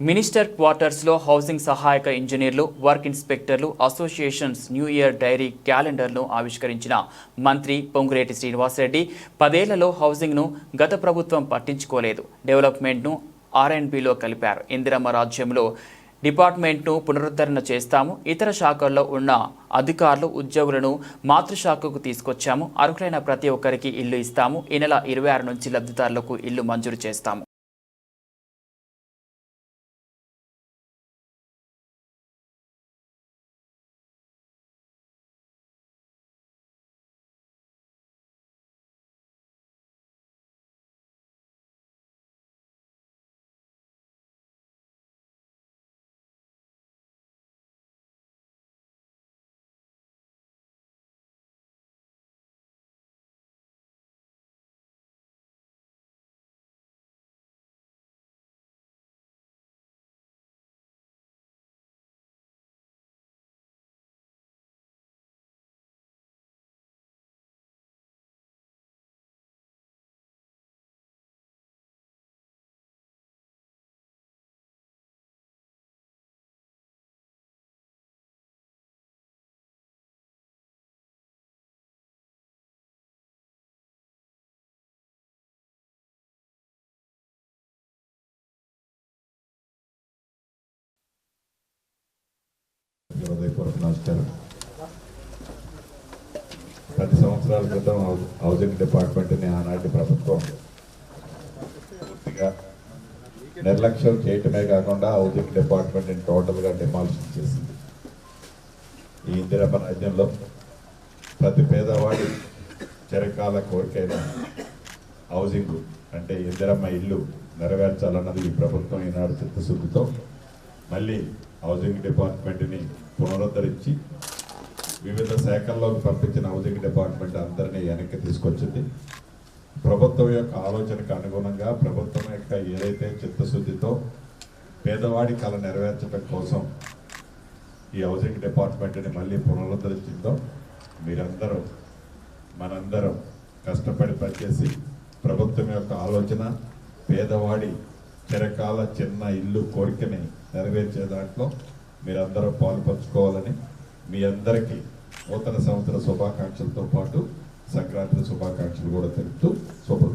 Minister క్వార్టర్స్లో housing సహాయక ఇంజనీర్లు వర్క్ ఇన్స్పెక్టర్లు అసోసియేషన్స్ న్యూ ఇయర్ డైరీ క్యాలెండర్ను ఆవిష్కరించిన మంత్రి పొంగులేటి శ్రీనివాసరెడ్డి పదేళ్ళలో హౌసింగ్ను గత ప్రభుత్వం పట్టించుకోలేదు. డెవలప్మెంట్ను ఆర్ఎండ్బిలో కలిపారు. ఇందిరమ్మ రాజ్యంలో డిపార్ట్మెంట్ను పునరుద్ధరణ చేస్తాము. ఇతర శాఖల్లో ఉన్న అధికారులు ఉద్యోగులను మాతృశాఖకు తీసుకొచ్చాము. అర్హులైన ప్రతి ఒక్కరికి ఇల్లు ఇస్తాము. ఈ నెల ఇరవై ఆరు నుంచి లబ్ధిదారులకు ఇల్లు మంజూరు చేస్తాము. హృదయపూర్వక నమస్కారం. పది సంవత్సరాల క్రితం హౌసింగ్ డిపార్ట్మెంట్ని ఆనాటి ప్రభుత్వం పూర్తిగా నిర్లక్ష్యం చేయటమే కాకుండా హౌసింగ్ డిపార్ట్మెంట్ని టోటల్గా డిమాలిషన్ చేసింది. ఈ ఇందిరమ్మ రాజ్యంలో ప్రతి పేదవాడి చిరకాల కోరికైన హౌసింగ్ అంటే ఇందిరమ్మ ఇల్లు నెరవేర్చాలన్నది ఈ ప్రభుత్వం ఈనాడు చిత్తశుద్ధితో మళ్ళీ హౌసింగ్ డిపార్ట్మెంట్ని పునరుద్ధరించి వివిధ శాఖల్లోకి పంపించిన హౌసింగ్ డిపార్ట్మెంట్ అందరినీ వెనక్కి తీసుకొచ్చింది. ప్రభుత్వం యొక్క ఆలోచనకు అనుగుణంగా ప్రభుత్వం యొక్క ఏదైతే చిత్తశుద్ధితో పేదవాడి కళ నెరవేర్చడం కోసం ఈ హౌసింగ్ డిపార్ట్మెంట్ని మళ్ళీ పునరుద్ధరించిందో మీరందరూ మనందరం కష్టపడి పనిచేసి ప్రభుత్వం యొక్క ఆలోచన పేదవాడి చిరకాల చిన్న ఇల్లు కోరికని నెరవేర్చే దాంట్లో మీరందరూ పాల్పంచుకోవాలని మీ అందరికీ నూతన సంవత్సర శుభాకాంక్షలతో పాటు సంక్రాంతి శుభాకాంక్షలు కూడా తెలుపుతూ శుభ్రం